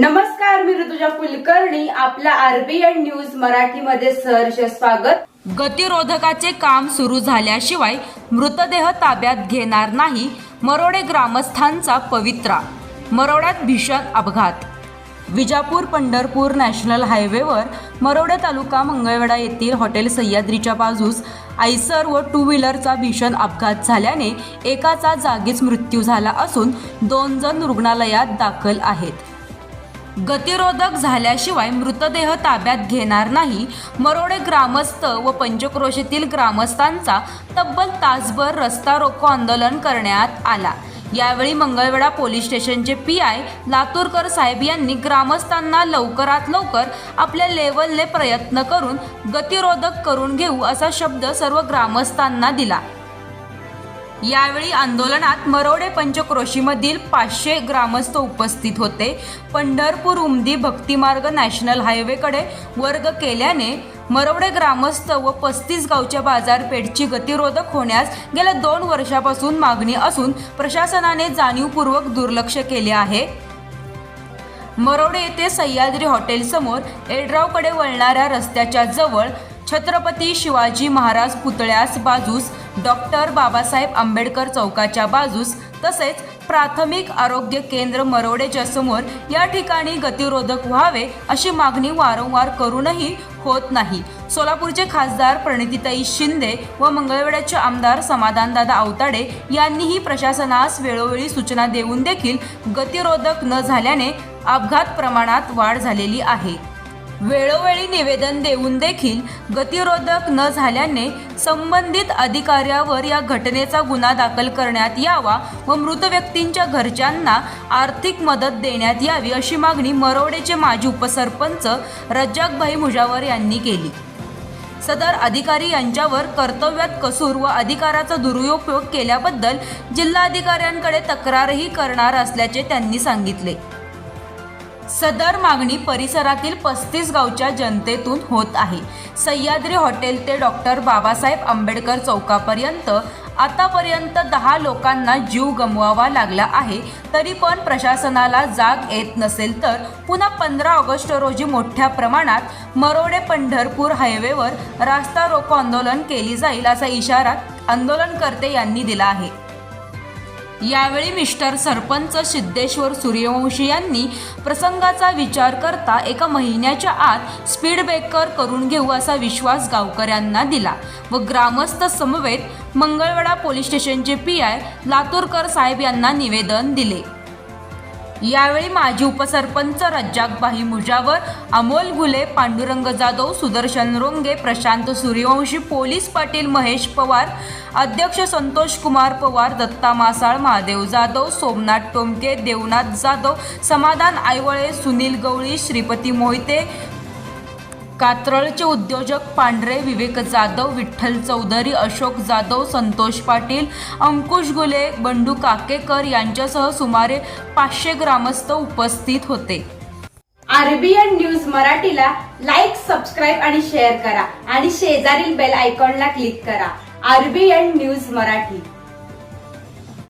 नमस्कार मी ऋतुजा कुलकर्णी. आपल्या RBN news मराठीमध्ये सहर्ष स्वागत. गतिरोधकाचे काम सुरू झाल्याशिवाय मृतदेह ताब्यात घेणार नाही मरोडे ग्रामस्थांचा पवित्रा. मरोड्यात भीषण अपघात. विजापूर पंढरपूर नॅशनल हायवेवर मरोडे तालुका मंगळवेढा येथील हॉटेल सह्याद्रीच्या बाजूस आयसर व टू व्हीलरचा भीषण अपघात झाल्याने एकाचा जागीच मृत्यू झाला असून दोन जण रुग्णालयात दाखल आहेत. गतिरोधक झाल्याशिवाय मृतदेह ताब्यात घेणार नाही. मरोडे ग्रामस्थ व पंचक्रोशीतील ग्रामस्थांचा तब्बल तासभर रस्ता रोको आंदोलन करण्यात आला. यावेळी मंगळवेढा पोलीस स्टेशनचे पी आय लातूरकर साहेब यांनी ग्रामस्थांना लवकरात लवकर आपल्या लेवलने प्रयत्न करून गतिरोधक करून घेऊ असा शब्द सर्व ग्रामस्थांना दिला. यावेळी आंदोलनात मरोडे पंचक्रोशीमधील पाचशे ग्रामस्थ उपस्थित होते. पंढरपूर उमदी भक्तिमार्ग नॅशनल हायवेकडे वर्ग केल्याने मरोडे ग्रामस्थ व पस्तीस गावच्या बाजारपेठची गतिरोधक होण्यास गेल्या दोन वर्षापासून मागणी असून प्रशासनाने जाणीवपूर्वक दुर्लक्ष केले आहे. मरोडे येथे सह्याद्री हॉटेलसमोर एड्रावकडे वळणाऱ्या रस्त्याच्या जवळ छत्रपती शिवाजी महाराज पुतळ्यास बाजूस डॉक्टर बाबासाहेब आंबेडकर चौकाच्या बाजूस तसेच प्राथमिक आरोग्य केंद्र मरोडेच्या समोर या ठिकाणी गतिरोधक व्हावे अशी मागणी वारंवार करूनही होत नाही. सोलापूरचे खासदार प्रणितीताई शिंदे व मंगळवेड्याचे आमदार समाधानदादा आवताडे यांनीही प्रशासनास वेळोवेळी सूचना देऊन देखील गतिरोधक न झाल्याने अपघात प्रमाणात वाढ झालेली आहे. वेळोवेळी निवेदन देऊन देखील गतिरोधक न झाल्याने संबंधित अधिकाऱ्यावर या घटनेचा गुन्हा दाखल करण्यात यावा व मृत व्यक्तींच्या घरच्यांना आर्थिक मदत देण्यात यावी अशी मागणी मरोडेचे माजी उपसरपंच रज्जाकभाई मुजावर यांनी केली. सदर अधिकारी यांच्यावर कर्तव्यात कसूर व अधिकाराचा दुरुपयोग केल्याबद्दल जिल्हाधिकाऱ्यांकडे तक्रारही करणार असल्याचे त्यांनी सांगितले. सदर मागणी परिसरातील पस्तीस गावच्या जनतेतून होत आहे. सह्याद्री हॉटेल ते डॉक्टर बाबासाहेब आंबेडकर चौकापर्यंत आतापर्यंत दहा लोकांना जीव गमवावा लागला आहे तरी पण प्रशासनाला जाग येत नसेल तर पुन्हा पंधरा ऑगस्ट रोजी मोठ्या प्रमाणात मरोडे पंढरपूर हायवेवर रास्ता रोको आंदोलन केली जाईल असा इशारा आंदोलनकर्ते यांनी दिला आहे. यावेळी मिस्टर सरपंच सिद्धेश्वर सूर्यवंशी यांनी प्रसंगाचा विचार करता एका महिन्याच्या आत स्पीड ब्रेकर करून घेऊ असा विश्वास गावकऱ्यांना दिला व ग्रामस्थ समवेत मंगळवेढा पोलीस स्टेशनचे पी आय लातूरकर साहेब यांना निवेदन दिले. यावेळी माजी उपसरपंच रज्जाकबाई मुजावर अमोल घुले पांडुरंग जाधव सुदर्शन रोंगे प्रशांत सूर्यवंशी पोलीस पाटील महेश पवार अध्यक्ष संतोष कुमार पवार दत्ता मासाळ महादेव जाधव सोमनाथ टोमके देवनाथ जाधव समाधान आयवळे सुनील गवळी श्रीपती मोहिते कात्रळचे उद्योजक पांढरे विवेक जाधव विठ्ठल चौधरी अशोक जाधव संतोष पाटील अंकुश गुले बंडू काकेकर यांच्यासह सुमारे पाचशे ग्रामस्थ उपस्थित होते. आरबीएन न्यूज मराठीला लाईक सबस्क्राईब आणि शेअर करा आणि शेजारील बेल आयकॉनला क्लिक करा. RBN news Marathi.